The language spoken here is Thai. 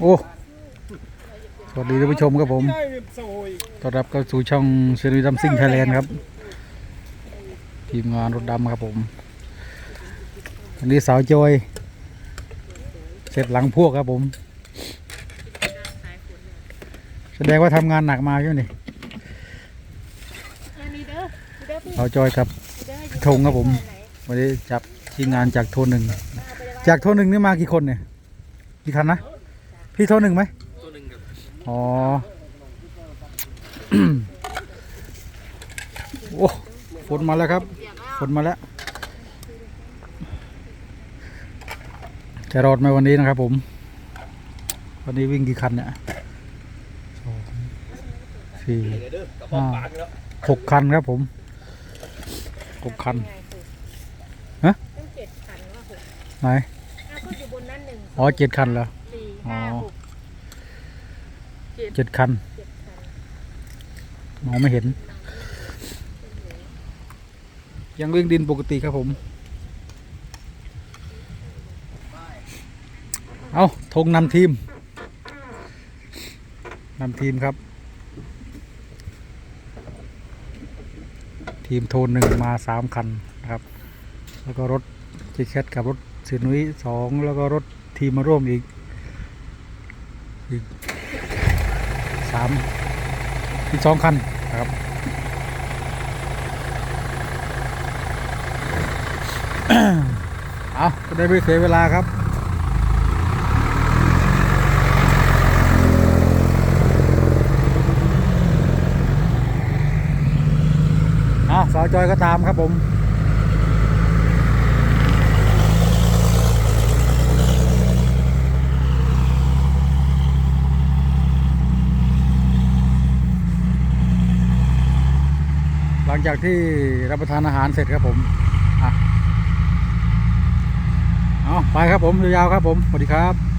โอ้สวัสดีท่านผู้ชมครับผมต้อนรับเข้าสู่ช่องเซรีดัมซิงไทยแลนด์ครับ ทีมงานรถดำครับผมอันนี้สาวจอยเสร็จหลังพวกครับผม แสดงว่าทำงานหนักมาใช่ไหมนี่นี่สาวจอยครับเด้อพี่ธงครับผมวันนี้จับทีมงานจากโทนหนึ่งจากโทนหนึ่งนี่มากี่คนเนี่ย กี่คันนะ พี่โทนหนึ่งไหมโทนหนึ่งครับอ๋อ โอ้ฝนมาแล้วครับฝนมาแล้ว จะรอดไหมวันนี้นะครับผม วันนี้วิ่งกี่คันเนี่ยสองสี่ห้าหกคันครับผมหกคันฮะต้องเจ็ดขันว่าหกไหน อ๋อเจ็ดคันเหรอสี่อ๋อห้าหกเจ็ดคันเจ็ดขันมองไม่เห็น ยังวิ่งดินปกติครับผม เอาธงนำทีมนำทีมครับ ทีมโทนหนึ่งมาสามคันนะครับ แล้วก็รถเจแคทกับรถเสือนุ้ยสองแล้วก็รถ ทีมมาร่วมอีก อีกสามอีกสองคันนะครับเอาก็ได้ไม่เสียเวลาครับเอาสาวจอยก็ตามครับผม ห ลังจากที่รับประทานอาหารเสร็จครับผมอะเอาไปครับผมยาวๆครับผมสวัสดีครับ